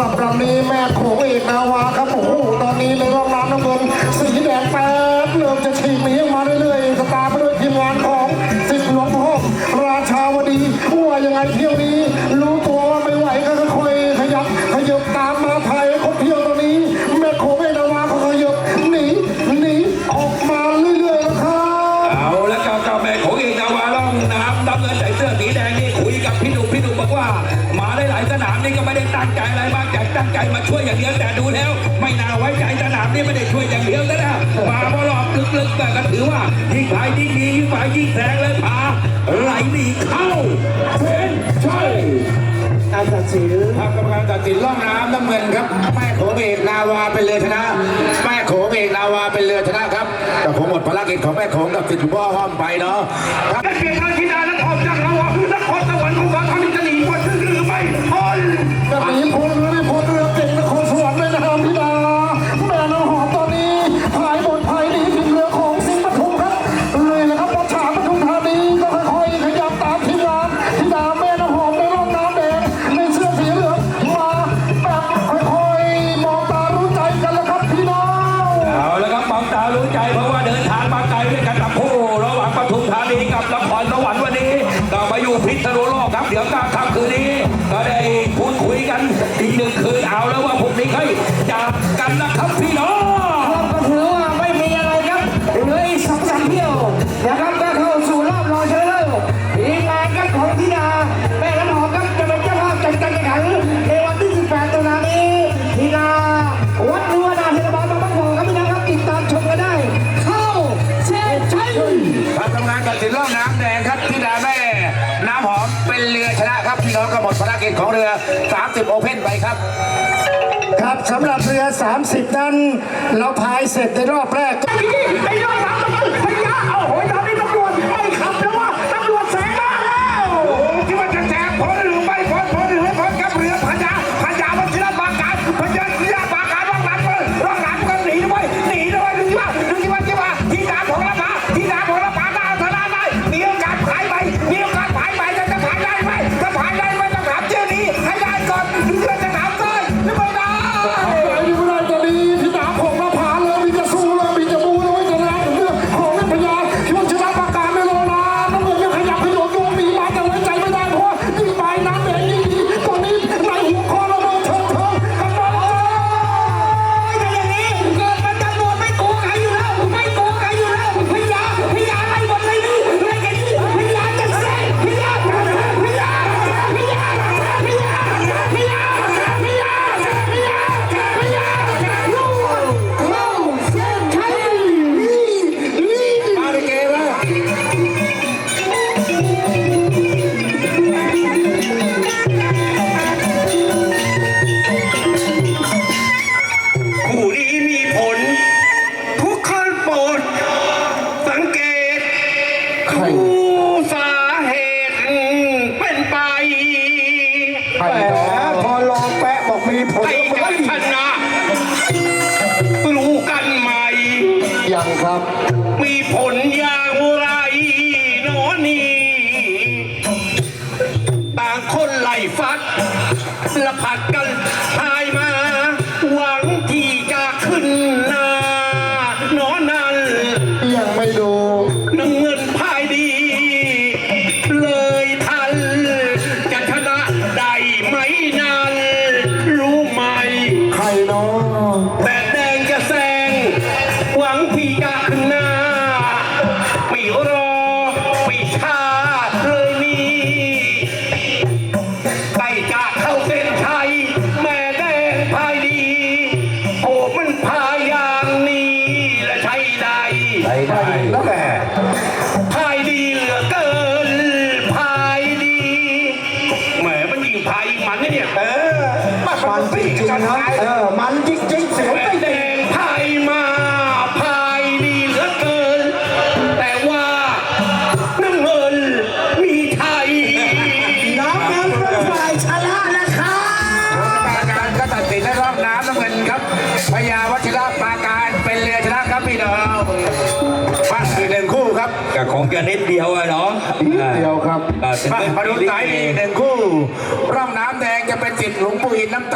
หรับลำนี้แม่โขงเอกนาวาครับโอ้โหตอนนี้เลยร่องน้ำน้ำเงินสีแดงแป๊บเริ่มจะฉีกหนีออกมาเรื่อยๆสตาร์ไปด้วยทีมงานของสิทธิ์หลวงพ่อราชาวดีว่ายังไงเที่ยวนี้รู้ตัว มบอกว่ามาได้หลายสนามนี่ก็ไม่ได้ตั้งใจอะไรมากแต่ตั้งใจมาช่วยอย่างเดียวแต่ดูแล้ว ไม่น่าไว้ใจสนามนี่ไม่ได้ช่วยอย่างเดียวแล้วนะมาเพราะรอบลึกๆแต่ก็ถือว่ายิ่งขายยิ่งดียิ่งขายยิ่งแซงเลยพาไหลหนีเข้าเส้นชัยการตัดสินทางกรรมการตัดสินล่องน้ำน้ำเงินครับแม่โขงเอกนาวาเป็นเรือชนะแม่โขงเอกนาวาเป็นเรือชนะครับแต่ผมหมดภารกิจของแม่โขงกับสิทธิ์หลวงพ่อห้อมไปเนาะและเปลี่ยนทางที่ดาและออกจากเรานครสวรรค์ของเราทำจะห แต่นแบบนี้พลเรือนี่พลเรือเก่งนครสวรรค์เลยนะครับพี่ดาแม่น้ำหอมตอนนี้พายบนพายดีทีมเรือของสิงห์ปทุมครับเลยนะครับวัดฉางปทุมธานีก็ค่อยๆขยับตามทีมงานพี่ดาแม่น้ำหอมในร่องน้ำแดงในเสื้อสีเหลืองมาแบบค่อยๆมองตารู้ใจกันแล้วครับพี่น้องเอาล้วครับมองตารู้ใจเพราะว่าเดินทางมาไกลด้วยกันกับคู่ระหว่างปทุมธานีกับนครสวรรค์วันนี้ก็มาอยู่พิษณุ อีกหนึ่งคืนเอาแล้วว่าพรุ่งนี้ให้จากกันนะครับ รกิจของเรือ 30 โอเพ่นไปครับ ครับสำหรับเรือ 30 นั้น เราพายเสร็จในรอบแรกไอ้ยอดน้ำมันพยาโอ้โหตอน ครับ มีผลอย่างไรหนอนี่ต่างคนไล่ฟัดและผัดกันพา พายดีเหลือเกิน พายดีแหมมันยิงพายยิงมันนะเนี่ย เออมันจริงๆนะเออมันจริงๆเสียวแม่ไม่แดได้งพายมาพายดีเหลือเกิน แต่ว่าน้ำเงินมีไทย น้องนั้นเป็นฝ่ายชนะนะครับการก็ตัดสินในรอบน้ำน้ำเงินครับพญาวัชิระปราการเป็นเรือชนะครับพี่น้อง มาอีกหนึ่งคู่ครับก็คงจะนิดเดียวอะเนาะเดียวครับมามาดูสายอีกหนึ่งคู่ ร่องน้ำแดงจะเป็นสิทธิ์หลวงปู่อินน้ำตา